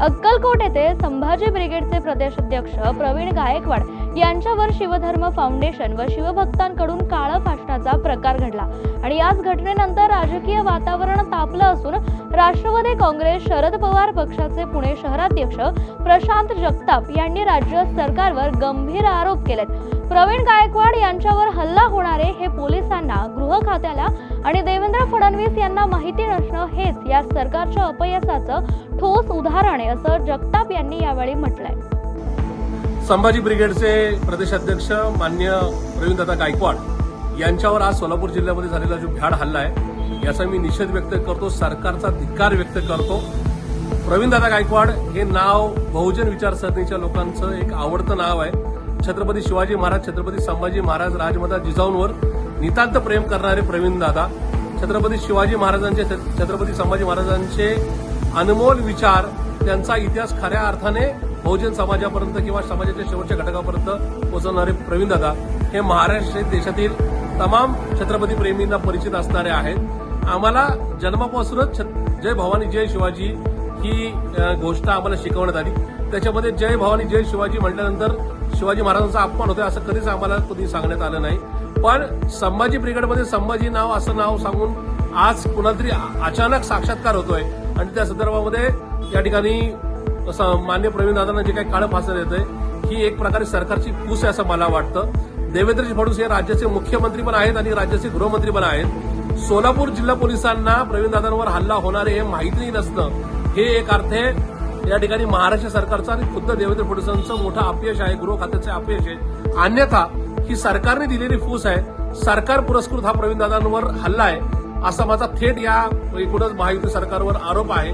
अक्कलकोट येथे संभाजी ब्रिगेडचे प्रदेशाध्यक्ष प्रवीण गायकवाड यांच्यावर शिवधर्म फाउंडेशन व शिवभक्तांकडून काळं फासण्याचा प्रकार घडला. आणि याच घटनेनंतर राजकीय वातावरण तापलं असून राष्ट्रवादी काँग्रेस शरद पवार पक्षाचे पुणे शहराध्यक्ष प्रशांत जगताप यांनी राज्य सरकारवर गंभीर आरोप केलेत. प्रवीण गायकवाड यांच्यावर हल्ला होणारे हे पोलिसांना गृह खात्याला आणि देवेंद्र फडणवीस यांना माहिती नसणं हेच या सरकारच्या अपयशाचं ठोस उदाहरण आहे असं जगताप यांनी यावेळी म्हटलंय. संभाजी ब्रिगेडचे प्रदेशाध्यक्ष मान्य प्रवीणदादा गायकवाड यांच्यावर आज सोलापूर जिल्ह्यामध्ये झालेला जो भ्याड हल्ला आहे याचा मी निषेध व्यक्त करतो सरकारचा धिक्कार व्यक्त करतो. प्रवीणदादा गायकवाड हे नाव बहुजन विचारसरणीच्या लोकांचं एक आवडतं नाव आहे. छत्रपती शिवाजी महाराज छत्रपती संभाजी महाराज राजमाता जिजाऊंवर नितांत प्रेम करणारे प्रवीणदादा छत्रपती शिवाजी महाराजांचे छत्रपती संभाजी महाराजांचे अनमोल विचार त्यांचा इतिहास खऱ्या अर्थाने बहुजन समाजापर्यंत किंवा समाजाच्या शेवटच्या घटकापर्यंत पोहोचवणारे प्रवीणदादा हे महाराष्ट्र देशातील तमाम छत्रपती प्रेमींना परिचित असणारे आहेत. आम्हाला जन्मापासूनच जय भवानी जय शिवाजी ही गोष्ट आम्हाला शिकवण्यात आली. त्याच्यामध्ये जय भवानी जय शिवाजी म्हटल्यानंतर शिवाजी महाराजांचा अपमान होतोय असं कधीच आम्हाला कधी सांगण्यात आलं नाही. पण संभाजी ब्रिगेडमध्ये संभाजी नाव असं नाव सांगून आज कुणाला तरी अचानक साक्षात्कार होतोय. आणि त्या संदर्भामध्ये या ठिकाणी असं मान्य प्रवीणदादांना जे काही काळं फासण्यात येतंय ही एक प्रकारे सरकारची कूस आहे असं मला वाटतं. देवेंद्रजी फडणवीस हे राज्याचे मुख्यमंत्री पण आहेत आणि राज्याचे गृहमंत्री पण आहेत. सोलापूर जिल्हा पोलिसांना प्रवीणदादांवर हल्ला होणारे हे माहिती नसणं हे एक अर्थ आहे या ठिकाणी महाराष्ट्र सरकारचं आणि खुद्द देवेंद्र फडणवीसांचं मोठं अपयश आहे गृह खात्याचे अपयश आहे. अन्यथा ही सरकारने दिलेली फूस आहे. सरकार पुरस्कृत हा प्रवीणदादांवर हल्ला आहे. असा माझा थेट या एकूणच महायुती सरकारवर आरोप आहे.